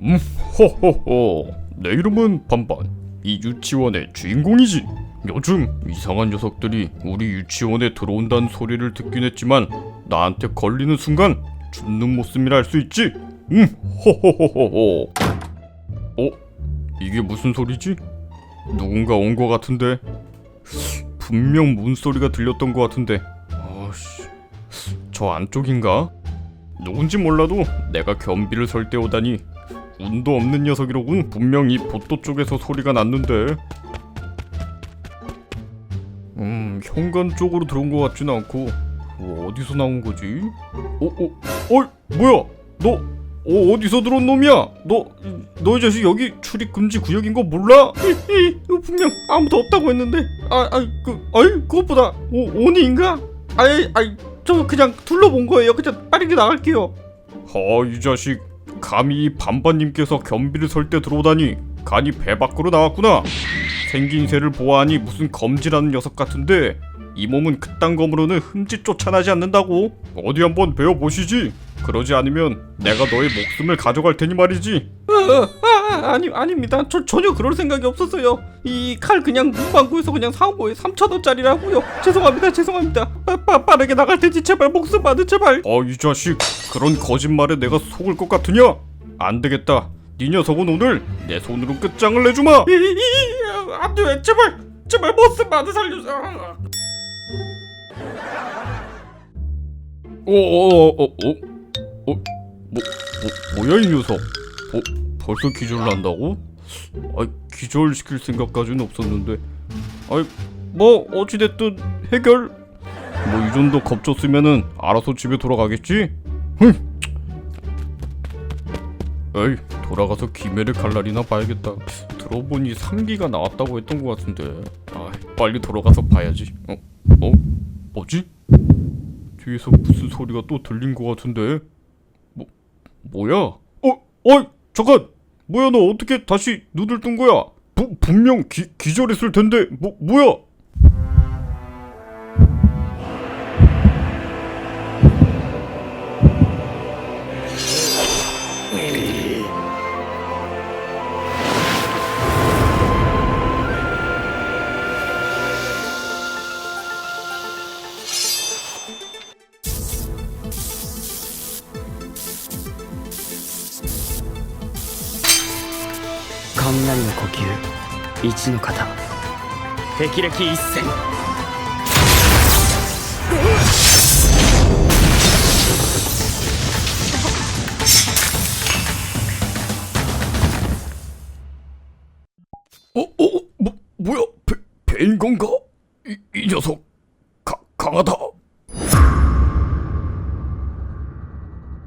음, 호호호. 내 이름은 반반. 이 유치원의 주인공이지. 요즘 이상한 녀석들이 우리 유치원에 들어온다는 소리를 듣긴 했지만 나한테 걸리는 순간 죽는 모습이라 할 수 있지. 음, 호호호호호. 어? 이게 무슨 소리지? 누군가 온 것 같은데. 분명 문 소리가 들렸던 것 같은데. 아씨, 저 안쪽인가? 누군지 몰라도 내가 변비를 설때 오다니 운도 없는 녀석이로군 분명 이 복도 쪽에서 소리가 났는데 음 현관 쪽으로 들어온 것 같진 않고 어, 어디서 나온 거지? 어? 어? 어이 뭐야 너 어, 어디서 들어온 놈이야? 너, 너 이 자식 여기 출입 금지 구역인 거 몰라? 이, 이, 이거 분명 아무도 없다고 했는데 아, 아, 그, 아이, 그것보다 오, 오니인가? 아이, 아이, 저 그냥 둘러본 거예요. 그냥 빠르게 나갈게요. 아, 이 자식 감히 이 반반님께서 변비를 설 때 들어오다니 간이 배 밖으로 나왔구나. 생긴 새를 보아하니 무슨 검지라는 녀석 같은데 이 몸은 그딴 검으로는 흠집 쫓아나지 않는다고. 어디 한번 배워보시지. 그러지 않으면 내가 너의 목숨을 가져갈 테니 말이지. 아, 아니 아닙니다. 저 전혀 그럴 생각이 없었어요. 이 칼 그냥 문방구에서 그냥 사온 거예요. 3천 원짜리라고요. 죄송합니다. 죄송합니다. 빠, 빠, 빠르게 나갈 테지 제발 목숨 받으 제발. 어이 자식 그런 거짓말에 내가 속을 것 같으냐? 안 되겠다. 네 녀석은 오늘 내 손으로 끝장을 내주마. 안돼 제발 제발 목숨 받으 살려줘. 어어어어 어? 어? 어? 뭐, 뭐 뭐야 이 녀석? 어? 벌써 기절을 한다고? 아 기절 시킬 생각까지는 없었는데 아이 뭐 어찌됐든 해결 뭐 이 정도 겁줬으면은 알아서 집에 돌아가겠지? 흥! 에이 돌아가서 김해를 갈 날이나 봐야겠다 들어보니 상기가 나왔다고 했던 것 같은데 아 빨리 돌아가서 봐야지 어? 어? 뭐지? 뒤에서 무슨 소리가 또 들린 것 같은데 뭐 뭐야? 어? 어이 잠깐 뭐야 너 어떻게 다시 눈을 뜬 거야? 부, 분명 기, 기절했을 텐데 뭐 뭐야? 雷の呼吸。一の型霹靂一閃。おおぼぼやペペンンいいじゃそかかがた。